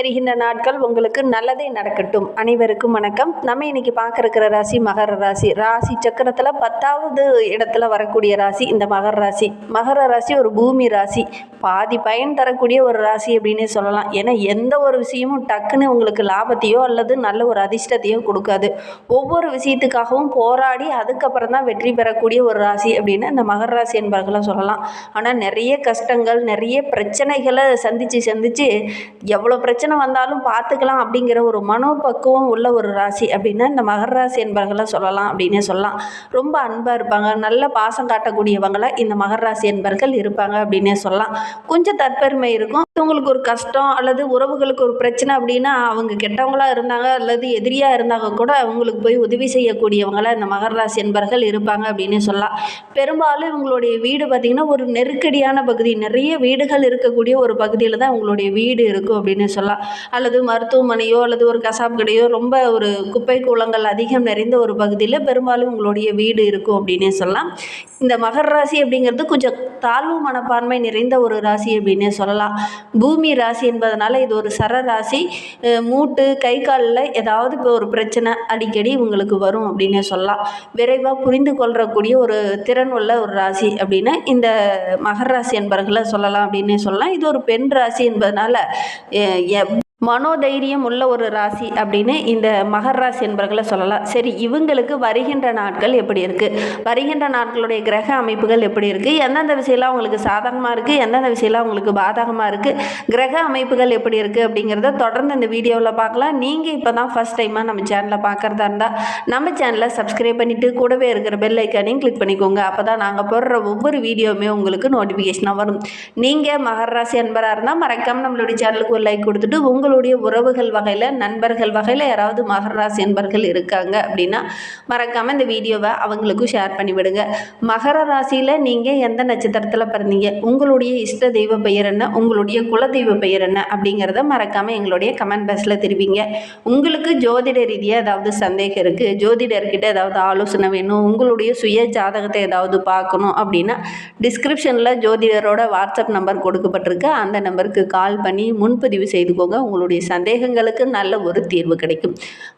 வருகின்ற நாட்கள் உங்களுக்கு நல்லதே நடக்கட்டும். அனைவருக்கும் வணக்கம். நம்ம இன்னைக்கு பார்க்க இருக்கிற ராசி மகர ராசி. ராசி சக்கரத்தில் பத்தாவது இடத்துல வரக்கூடிய ராசி இந்த மகர ராசி. மகர ராசி ஒரு பூமி ராசி. பாதி பயன் தரக்கூடிய ஒரு ராசி அப்படின்னே சொல்லலாம். ஏன்னா எந்த ஒரு விஷயமும் டக்குன்னு உங்களுக்கு லாபத்தையோ அல்லது நல்ல ஒரு அதிர்ஷ்டத்தையோ கொடுக்காது. ஒவ்வொரு விஷயத்துக்காகவும் போராடி அதுக்கப்புறம் தான் வெற்றி பெறக்கூடிய ஒரு ராசி அப்படின்னு இந்த மகர ராசி என்பவர்களை சொல்லலாம். ஆனால் நிறைய கஷ்டங்கள் நிறைய பிரச்சனைகளை சந்தித்து சந்தித்து எவ்வளோ பிரச்சனை வந்தாலும் பார்த்துக்கலாம் அப்படிங்கிற ஒரு மனோபக்குவம் உள்ள ஒரு ராசி அப்படின்னா இந்த மகர ராசி என்பவர்களை சொல்லலாம் அப்படின்னே சொல்லலாம். ரொம்ப அன்பாக இருப்பாங்க நல்ல பாசம் காட்டக்கூடியவங்களை இந்த மகர ராசி என்பவர்கள் இருப்பாங்க அப்படின்னே சொல்லலாம். கொஞ்சம் தற்பெருமை இருக்கும். உங்களுக்கு ஒரு கஷ்டம் அல்லது உறவுகளுக்கு ஒரு பிரச்சனை அப்படின்னா அவங்க கெட்டவங்களா இருந்தாங்க அல்லது எதிரியாக இருந்தாங்க கூட அவங்களுக்கு போய் உதவி செய்யக்கூடியவங்களை இந்த மகர ராசி என்பவர்கள் இருப்பாங்க அப்படின்னே சொல்லலாம். பெரும்பாலும் இவங்களுடைய வீடு பார்த்திங்கன்னா ஒரு நெருக்கடியான பகுதி. நிறைய வீடுகள் இருக்கக்கூடிய ஒரு பகுதியில் தான் உங்களுடைய வீடு இருக்கும் அப்படின்னு சொல்லலாம். அல்லது மருத்துவமனையோ அல்லது ஒரு கசாப் கடையோ ரொம்ப ஒரு குப்பை கூலங்கள் அதிகம் நிறைந்த ஒரு பகுதியில் பெரும்பாலும் உங்களுடைய வீடு இருக்கும் அப்படின்னே சொல்லலாம். இந்த மகர ராசி அப்படிங்கிறது கொஞ்சம் தாழ்வு மனப்பான்மை நிறைந்த ஒரு ராசி அப்படின்னே சொல்லலாம். பூமி ராசி என்பதனால இது ஒரு சர ராசி. மூட்டு கை காலில் ஏதாவது இப்போ ஒரு பிரச்சனை அடிக்கடி உங்களுக்கு வரும் அப்படின்னே சொல்லலாம். விரைவாக புரிந்து கொள்ளக்கூடிய ஒரு திறன் உள்ள ஒரு ராசி அப்படின்னு இந்த மகர ராசி என்பவர்களை சொல்லலாம் அப்படின்னே சொல்லலாம். இது ஒரு பெண் ராசி என்பதனால எ- மனோதைரியம் உள்ள ஒரு ராசி அப்படின்னு இந்த மகர் ராசி என்பவர்களை சொல்லலாம். சரி இவங்களுக்கு வருகின்ற நாட்கள் எப்படி இருக்குது வருகின்ற நாட்களுடைய கிரக அமைப்புகள் எப்படி இருக்குது எந்தெந்த விஷயம்லாம் உங்களுக்கு சாதகமாக இருக்குது எந்தெந்த விஷயம்லாம் உங்களுக்கு பாதகமாக இருக்குது கிரக அமைப்புகள் எப்படி இருக்குது அப்படிங்கிறத தொடர்ந்து இந்த வீடியோவில் பார்க்கலாம். நீங்கள் இப்போ தான் ஃபஸ்ட் டைமாக நம்ம சேனலை பார்க்குறதா இருந்தால் நம்ம சேனலை சப்ஸ்கிரைப் பண்ணிவிட்டு கூடவே இருக்கிற பெல் ஐக்கானையும் கிளிக் பண்ணிக்கோங்க. அப்போ தான் நாங்கள் போடுற ஒவ்வொரு வீடியோவுமே உங்களுக்கு நோட்டிஃபிகேஷனாக வரும். நீங்கள் மகர் ராசி என்பராக இருந்தால் மறக்காமல் நம்மளுடைய சேனலுக்கு ஒரு லைக் கொடுத்துட்டு உங்களுடைய உறவுகள் வகையில் நண்பர்கள் வகையில் யாராவது மகர ராசி இருக்காங்க அப்படின்னா மறக்காமல் இந்த வீடியோவை அவங்களுக்கும் ஷேர் பண்ணிவிடுங்க. மகர ராசியில் நீங்கள் எந்த நட்சத்திரத்தில் பிறந்தீங்க? உங்களுடைய இஷ்ட தெய்வ பெயர் என்ன? உங்களுடைய குலதெய்வ பெயர் என்ன? அப்படிங்கிறத மறக்காமல் எங்களுடைய கமெண்ட் பாக்ஸில் தெரிவிங்க. உங்களுக்கு ஜோதிட ரீதியாக ஏதாவது சந்தேகம் இருக்குது ஜோதிடர்கிட்ட ஏதாவது ஆலோசனை வேணும்? உங்களுடைய சுய ஜாதகத்தை ஏதாவது பார்க்கணும் அப்படின்னா டிஸ்கிரிப்ஷனில் ஜோதிடரோட வாட்ஸ்அப் நம்பர் கொடுக்கப்பட்டிருக்கு. அந்த நம்பருக்கு கால் பண்ணி முன்பதிவு செய்துக்கோங்க. உங்களுக்கு உங்களுடைய சந்தேகங்களுக்கு நல்ல ஒரு தீர்வு கிடைக்கும்.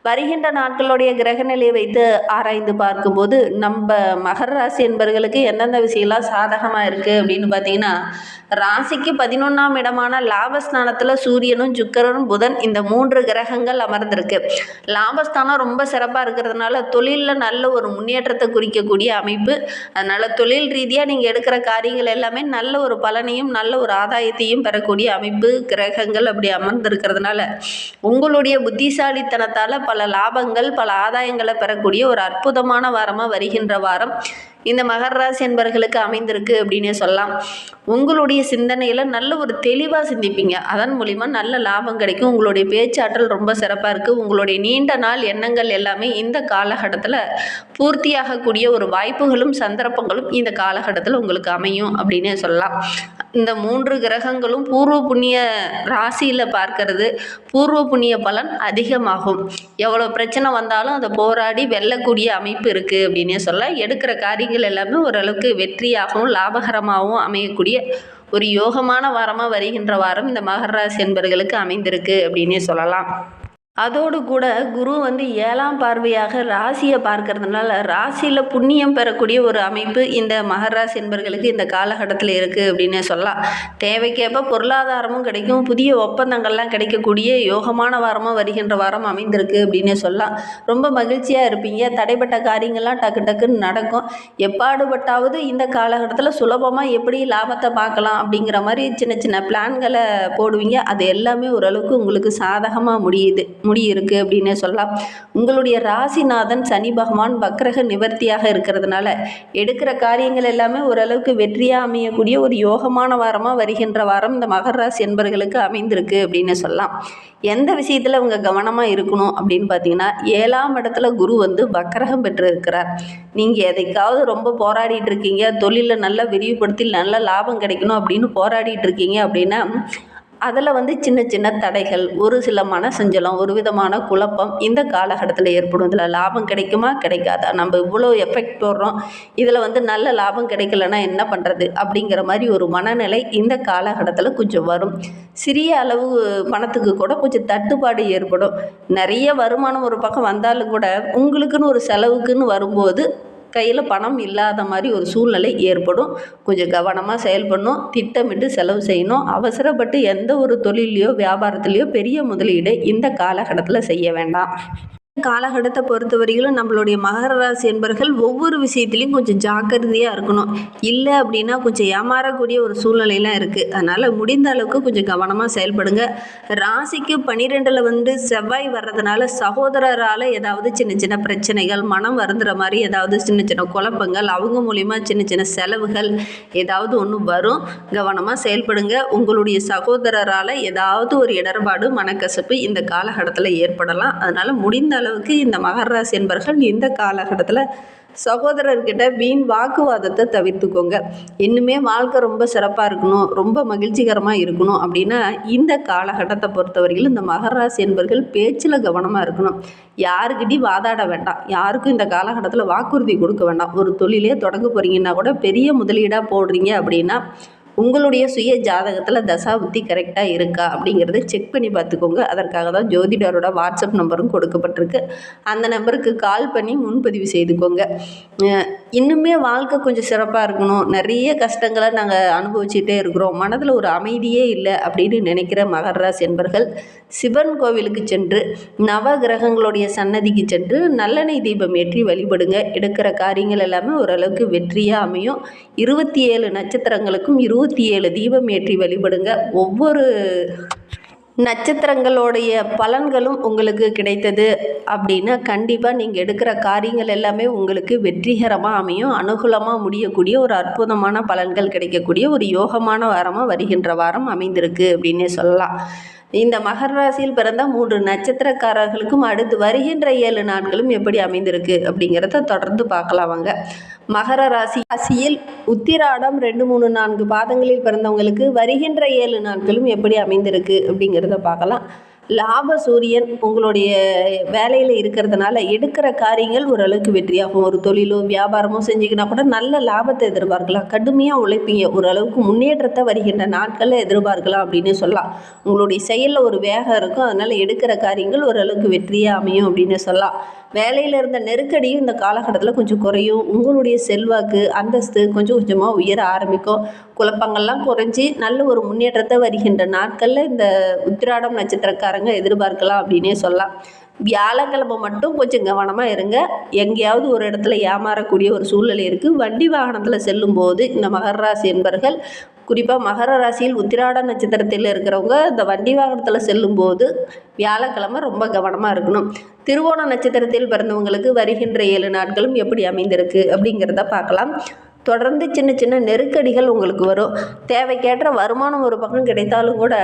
வருகின்ற நாட்களுடைய கிரகநிலையை வைத்து ஆராய்ந்து பார்க்கும்போது நம்ம மகர ராசி என்பவர்களுக்கு எந்தெந்த விஷயம்லாம் சாதகமாக இருக்குது அப்படின்னு பார்த்தீங்கன்னா ராசிக்கு பதினொன்றாம் இடமான லாபஸ்தானத்தில் சூரியனும் சுக்கரனும் புதன் இந்த மூன்று கிரகங்கள் அமர்ந்திருக்கு. லாபஸ்தானம் ரொம்ப சிறப்பாக இருக்கிறதுனால தொழிலில் நல்ல ஒரு முன்னேற்றத்தை குறிக்கக்கூடிய அமைப்பு. அதனால் தொழில் ரீதியாக நீங்கள் எடுக்கிற காரியங்கள் எல்லாமே நல்ல ஒரு பலனையும் நல்ல ஒரு ஆதாயத்தையும் பெறக்கூடிய அமைப்பு கிரகங்கள் அப்படி இருக்கிறதுனால உங்களுடைய புத்திசாலித்தனத்தால் பல லாபங்கள் பல ஆதாயங்களை பெறக்கூடிய ஒரு அற்புதமான வாரமாக வருகின்ற வாரம் இந்த மகர ராசி என்பவர்களுக்கு அமைந்திருக்கு அப்படின்னே சொல்லலாம். உங்களுடைய சிந்தனையில் நல்ல ஒரு தெளிவாக சிந்திப்பீங்க. அதன் மூலிமா நல்ல லாபம் கிடைக்கும். உங்களுடைய பேச்சாற்றல் ரொம்ப சிறப்பாக இருக்குது உங்களுடைய நீண்ட நாள் எண்ணங்கள் எல்லாமே இந்த காலகட்டத்தில் பூர்த்தியாகக்கூடிய ஒரு வாய்ப்புகளும் சந்தர்ப்பங்களும் இந்த காலகட்டத்தில் உங்களுக்கு அமையும் அப்படின்னே சொல்லலாம். இந்த மூன்று கிரகங்களும் பூர்வ புண்ணிய ராசியில் பார்க்கறது. பூர்வ புண்ணிய பலன் அதிகமாகும். எவ்வளோ பிரச்சனை வந்தாலும் அதை போராடி வெல்லக்கூடிய அமைப்பு இருக்குது அப்படின்னே சொல்லலாம் எடுக்கிற காரியங்கள் எல்லாமே ஓரளவுக்கு வெற்றியாகவும் லாபகரமாகவும் அமையக்கூடிய ஒரு யோகமான வாரமாக வருகின்ற வாரம் இந்த மகர ராசி என்பவர்களுக்கு அமைந்திருக்கு அப்படின்னே சொல்லலாம். அதோடு கூட குரு வந்து ஏழாம் பார்வையாக ராசியை பார்க்கறதுனால ராசியில் புண்ணியம் பெறக்கூடிய ஒரு அமைப்பு இந்த மகராசி என்பர்களுக்கு இந்த காலகட்டத்தில் இருக்குது அப்படின்னு சொல்லலாம். தேவைக்கேற்ப பொருளாதாரமும் கிடைக்கும் புதிய ஒப்பந்தங்கள்லாம் கிடைக்கக்கூடிய யோகமான வாரமாக வருகின்ற வாரம் அமைந்திருக்கு அப்படின்னு சொல்லலாம். ரொம்ப மகிழ்ச்சியாக இருப்பீங்க. தடைப்பட்ட காரியங்கள்லாம் டக்கு டக்குன்னு நடக்கும். எப்பாடுபட்டாவது இந்த காலகட்டத்தில் சுலபமாக எப்படி லாபத்தை பார்க்கலாம் அப்படிங்கிற மாதிரி சின்ன சின்ன பிளான்களை போடுவீங்க. அது எல்லாமே ஓரளவுக்கு உங்களுக்கு சாதகமாக முடியுது. முடி இருக்குது அப்படின்னு சொல்லலாம். உங்களுடைய ராசிநாதன் சனி பகவான் வக்ரக நிவர்த்தியாக இருக்கிறதுனால எடுக்கிற காரியங்கள் எல்லாமே ஓரளவுக்கு வெற்றியாக அமையக்கூடிய ஒரு யோகமான வாரமாக வருகின்ற வாரம் இந்த மகர ராசி என்பர்களுக்கு அமைந்திருக்கு அப்படின்னு சொல்லலாம். எந்த விஷயத்தில் அவங்க கவனமாக இருக்கணும் அப்படின்னு பார்த்தீங்கன்னா ஏழாம் இடத்துல குரு வந்து வக்கரகம் பெற்றிருக்கிறார். நீங்கள் எதைக்காவது ரொம்ப போராடிட்டு இருக்கீங்க தொழிலில் நல்லா விரிவுபடுத்தி நல்ல லாபம் கிடைக்கணும் அப்படின்னு போராடிட்டு இருக்கீங்க அப்படின்னா அதில் வந்து சின்ன சின்ன தடைகள் ஒரு சில மன சஞ்சலம் ஒரு விதமான குழப்பம் இந்த காலகட்டத்தில் ஏற்படும். இதில் லாபம் கிடைக்குமா கிடைக்காதா? நம்ம இவ்வளோ எஃபெக்ட் போடுறோம். இதில் வந்து நல்ல லாபம் கிடைக்கலன்னா என்ன பண்ணுறது அப்படிங்கிற மாதிரி ஒரு மனநிலை இந்த காலகட்டத்தில் கொஞ்சம் வரும். சிறிய அளவு பணத்துக்கு கூட கொஞ்சம் தட்டுப்பாடு ஏற்படும். நிறைய வருமானம் ஒரு பக்கம் வந்தாலும் கூட உங்களுக்குன்னு ஒரு செலவுக்குன்னு வரும்போது கையில் பணம் இல்லாத மாதிரி ஒரு சூழ்நிலை ஏற்படும். கொஞ்சம் கவனமாக செயல்படணும் திட்டமிட்டு செலவு செய்யணும். அவசரப்பட்டு எந்த ஒரு தொழிலையோ வியாபாரத்துலேயோ பெரிய முதலீடு இந்த காலகட்டத்தில் செய்ய வேண்டாம். காலகட்டத்தை பொறுத்தவரையிலும் நம்மளுடைய மகர ராசி என்பர்கள் ஒவ்வொரு விஷயத்துலையும் கொஞ்சம் ஜாக்கிரதையாக இருக்கணும். இல்லை அப்படின்னா கொஞ்சம் ஏமாறக்கூடிய ஒரு சூழ்நிலையெல்லாம் இருக்குது அதனால் முடிந்த அளவுக்கு கொஞ்சம் கவனமாக செயல்படுங்க. ராசிக்கு பன்னிரெண்டில் வந்து செவ்வாய் வர்றதுனால சகோதரரால் ஏதாவது சின்ன சின்ன பிரச்சனைகள் மனம் வருந்துற மாதிரி ஏதாவது சின்ன சின்ன குழப்பங்கள் அவங்க மூலிமா சின்ன சின்ன செலவுகள் ஏதாவது ஒன்று வரும். கவனமாக செயல்படுங்க. உங்களுடைய சகோதரரால் ஏதாவது ஒரு இடர்பாடு மனக்கசப்பு இந்த காலகட்டத்தில் ஏற்படலாம். அதனால் முடிந்த அளவுக்கு இந்த மகராசி என்பர்கள் இந்த காலகட்டத்தில் சகோதரர்கிட்ட வீண் வாக்குவாதத்தை தவிர்த்துக்கோங்க. இன்னுமே வாழ்க்கை ரொம்ப சிறப்பாக இருக்கணும் ரொம்ப மகிழ்ச்சிகரமாக இருக்கணும் அப்படின்னா இந்த காலகட்டத்தை பொறுத்தவரையில் இந்த மகராசி என்பர்கள் பேச்சில் கவனமாக இருக்கணும். யாருக்கிட்டையும் வாதாட வேண்டாம். யாருக்கும் இந்த காலகட்டத்தில் வாக்குறுதி கொடுக்க வேண்டாம். ஒரு தொழிலே தொடங்க போகிறீங்கன்னா கூட பெரிய முதலீடாக போடுறீங்க அப்படின்னா உங்களுடைய சுய ஜாதகத்தில் தசாபுத்தி கரெக்டாக இருக்கா அப்படிங்கிறத செக் பண்ணி பார்த்துக்கோங்க. அதற்காக தான் ஜோதிடரோட வாட்ஸ்அப் நம்பரும் கொடுக்கப்பட்டிருக்கு. அந்த நம்பருக்கு கால் பண்ணி முன்பதிவு செய்துக்கோங்க. இன்னுமே வாழ்க்கை கொஞ்சம் சிறப்பாக இருக்கணும். நிறைய கஷ்டங்களை நாங்கள் அனுபவிச்சுட்டே இருக்கிறோம். மனதில் ஒரு அமைதியே இல்லை அப்படின்னு நினைக்கிற மகராஸ் என்பர்கள் சிவன் கோவிலுக்கு சென்று நவ கிரகங்களுடைய சன்னதிக்கு சென்று நல்லெண்ணெய் தீபம் ஏற்றி வழிபடுங்க. எடுக்கிற காரியங்கள் எல்லாமே ஓரளவுக்கு வெற்றியாக அமையும். இருபத்தி ஏழு நட்சத்திரங்களுக்கும் இருபத்தி ஏழு தீபம் ஏற்றி வழிபடுங்க. ஒவ்வொரு நட்சத்திரங்களுடைய பலன்களும் உங்களுக்கு கிடைத்தது அப்படின்னா கண்டிப்பாக நீங்கள் எடுக்கிற காரியங்கள் எல்லாமே உங்களுக்கு வெற்றிகரமாக அமையும். அனுகூலமாக முடியக்கூடிய ஒரு அற்புதமான பலன்கள் கிடைக்கக்கூடிய ஒரு யோகமான வாரமாக வருகின்ற வாரம் அமைந்திருக்கு அப்படின்னே சொல்லலாம். இந்த மகர ராசியில் பிறந்த மூன்று நட்சத்திரக்காரர்களுக்கும் அடுத்து வருகின்ற ஏழு நாட்களும் எப்படி அமைந்திருக்கு அப்படிங்கிறத தொடர்ந்து பார்க்கலாம் வாங்க. மகர ராசி ராசியில் உத்திராடம் ரெண்டு மூணு நான்கு பாதங்களில் பிறந்தவங்களுக்கு வருகின்ற ஏழு நாட்களும் எப்படி அமைந்திருக்கு அப்படிங்கிறத பார்க்கலாம். லாப சூரியன் உங்களுடைய வேலையில் இருக்கிறதுனால எடுக்கிற காரியங்கள் ஓரளவுக்கு வெற்றியாகும். ஒரு தொழிலோ வியாபாரமோ செஞ்சிங்கன்னா கூட நல்ல லாபத்தை எதிர்பார்க்கலாம். கடுமையாக உழைப்பீங்க. ஓரளவுக்கு முன்னேற்றத்தை வருகின்ற நாட்களில் எதிர்பார்க்கலாம் அப்படின்னு சொல்லலாம். உங்களுடைய செயலில் ஒரு வேகம் இருக்கும். அதனால் எடுக்கிற காரியங்கள் ஓரளவுக்கு வெற்றியாக அமையும் அப்படின்னு சொல்லலாம். வேலையில் இருந்த நெருக்கடியும் இந்த காலகட்டத்தில் கொஞ்சம் குறையும். உங்களுடைய செல்வாக்கு அந்தஸ்து கொஞ்சம் கொஞ்சமாக உயர ஆரம்பிக்கும். குழப்பங்கள்லாம் குறைஞ்சி நல்ல ஒரு முன்னேற்றத்தை வருகின்ற நாட்களில் இந்த உத்திராடம் நட்சத்திரக்காரங்க எதிர்பார்க்கலாம் அப்படின்னே சொல்லலாம். வியாழக்கிழமை மட்டும் கொஞ்சம் கவனமாக இருங்க. எங்கேயாவது ஒரு இடத்துல ஏமாறக்கூடிய ஒரு சூழ்நிலை இருக்குது வண்டி வாகனத்தில் செல்லும்போது இந்த மகர ராசி என்பர்கள் குறிப்பாக மகர ராசியில் உத்திராட நட்சத்திரத்தில் இருக்கிறவங்க இந்த வண்டி வாகனத்தில் செல்லும்போது வியாழக்கிழமை ரொம்ப கவனமாக இருக்கணும். திருவோண நட்சத்திரத்தில் பிறந்தவங்களுக்கு வருகின்ற ஏழு நாட்களும் எப்படி அமைந்திருக்கு அப்படிங்கிறத பார்க்கலாம். தொடர்ந்து சின்ன சின்ன நெருக்கடிகள் உங்களுக்கு வரும். தேவைக்கேற்ற வருமானம் ஒரு பக்கம் கிடைத்தாலும் கூட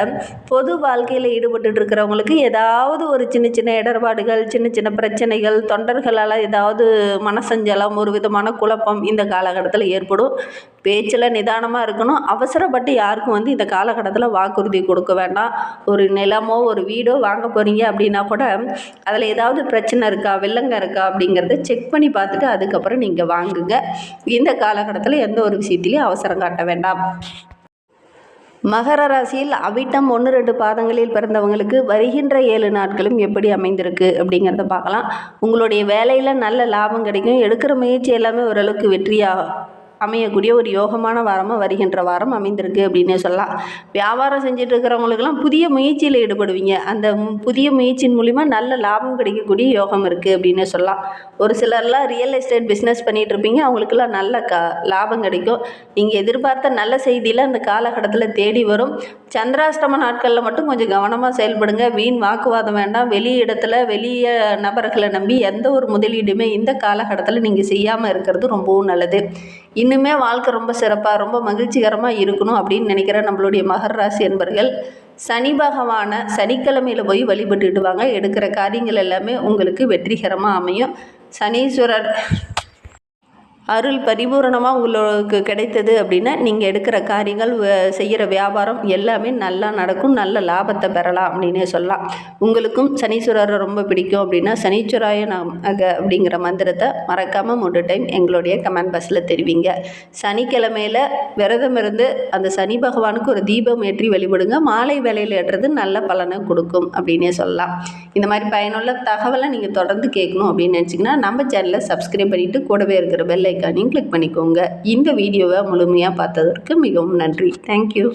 பொது வாழ்க்கையில் ஈடுபட்டு இருக்கிறவங்களுக்கு ஏதாவது ஒரு சின்ன சின்ன இடர்பாடுகள் சின்ன சின்ன பிரச்சனைகள் தொண்டர்களால் ஏதாவது மனசஞ்சலம் ஒரு விதமான குழப்பம் இந்த காலகட்டத்தில் ஏற்படும். பேச்சில் நிதானமாக இருக்கணும். அவசரப்பட்டு யாருக்கும் வந்து இந்த காலகட்டத்தில் வாக்குறுதி கொடுக்க வேண்டாம். ஒரு நிலமோ ஒரு வீடோ வாங்க போகிறீங்க அப்படின்னா கூட அதில் ஏதாவது பிரச்சனை இருக்கா வில்லங்க இருக்கா அப்படிங்கிறத செக் பண்ணி பார்த்துட்டு அதுக்கப்புறம் நீங்கள் வாங்குங்க. இந்த காலகட்டத்தில் எந்த ஒரு விஷயத்திலையும் அவசரம் காட்ட வேண்டாம். மகர ராசியில் அவிட்டம் ஒன்று ரெண்டு பாதங்களில் பிறந்தவங்களுக்கு வருகின்ற ஏழு நாட்களும் எப்படி அமைந்திருக்கு அப்படிங்கிறத பார்க்கலாம். உங்களுடைய வேலையில் நல்ல லாபம் கிடைக்கும். எடுக்கிற முயற்சி எல்லாமே ஓரளவுக்கு வெற்றியாக அமையக்கூடிய ஒரு யோகமான வாரமாக வருகின்ற வாரம் அமைந்திருக்கு அப்படின்னே சொல்லலாம். வியாபாரம் செஞ்சுட்டு இருக்கிறவங்களுக்கெல்லாம் புதிய முயற்சியில் ஈடுபடுவீங்க. அந்த புதிய முயற்சியின் மூலிமா நல்ல லாபம் கிடைக்கக்கூடிய யோகம் இருக்குது அப்படின்னே சொல்லலாம். ஒரு சிலர்லாம் ரியல் எஸ்டேட் பிஸ்னஸ் பண்ணிகிட்டு இருப்பீங்க அவங்களுக்கெல்லாம் நல்ல க லாபம் கிடைக்கும். நீங்கள் எதிர்பார்த்த நல்ல செய்தியில் அந்த காலகட்டத்தில் தேடி வரும். சந்திராஷ்டம நாட்களில் மட்டும் கொஞ்சம் கவனமாக செயல்படுங்க. வீண் வாக்குவாதம் வேண்டாம். வெளி இடத்துல வெளிய நபர்களை நம்பி எந்த ஒரு முதலீடுமே இந்த காலகட்டத்தில் நீங்கள் செய்யாமல் இருக்கிறது ரொம்பவும் நல்லது. இன்னுமே வாழ்க்கை ரொம்ப சிறப்பாக ரொம்ப மகிழ்ச்சிகரமாக இருக்கணும் அப்படின்னு நினைக்கிற நம்மளுடைய மகர ராசி என்பர்கள் சனி பகவானை சனிக்கிழமையில் போய் வழிபட்டுட்டு வாங்க. எடுக்கிற காரியங்கள் எல்லாமே உங்களுக்கு வெற்றிகரமாக அமையும். சனீஸ்வரர் அருள் பரிபூரணமாக உங்களுக்கு கிடைத்தது அப்படின்னா நீங்கள் எடுக்கிற காரியங்கள் வ- செய்கிற வியாபாரம் எல்லாமே நல்லா நடக்கும் நல்ல லாபத்தை பெறலாம் அப்படின்னே சொல்லலாம். உங்களுக்கும் சனீஸ்வரரை ரொம்ப பிடிக்கும் அப்படின்னா சனீஸ்வராய அக அப்படிங்கிற மந்திரத்தை மறக்காமல் மூன்று டைம் எங்களுடைய கமெண்ட் பாக்ஸில் தெரிவிங்க. சனிக்கிழமையில் விரதம் இருந்து அந்த சனி பகவானுக்கு ஒரு தீபம் ஏற்றி வழிபடுங்க. மாலை வேலையில் ஏற்றுறது நல்ல பலனை கொடுக்கும் அப்படின்னே சொல்லலாம். இந்த மாதிரி பயனுள்ள தகவலை நீங்கள் தொடர்ந்து கேட்கணும் அப்படின்னு நினச்சிங்கன்னா நம்ம சேனலை சப்ஸ்கிரைப் பண்ணிவிட்டு கூடவே இருக்கிற பெல்லை ஐக்கானையும் கிளிக் பண்ணிக்கோங்க. இந்த வீடியோவை முழுமையாக பார்த்ததற்கு மிகவும் நன்றி. தேங்க்யூ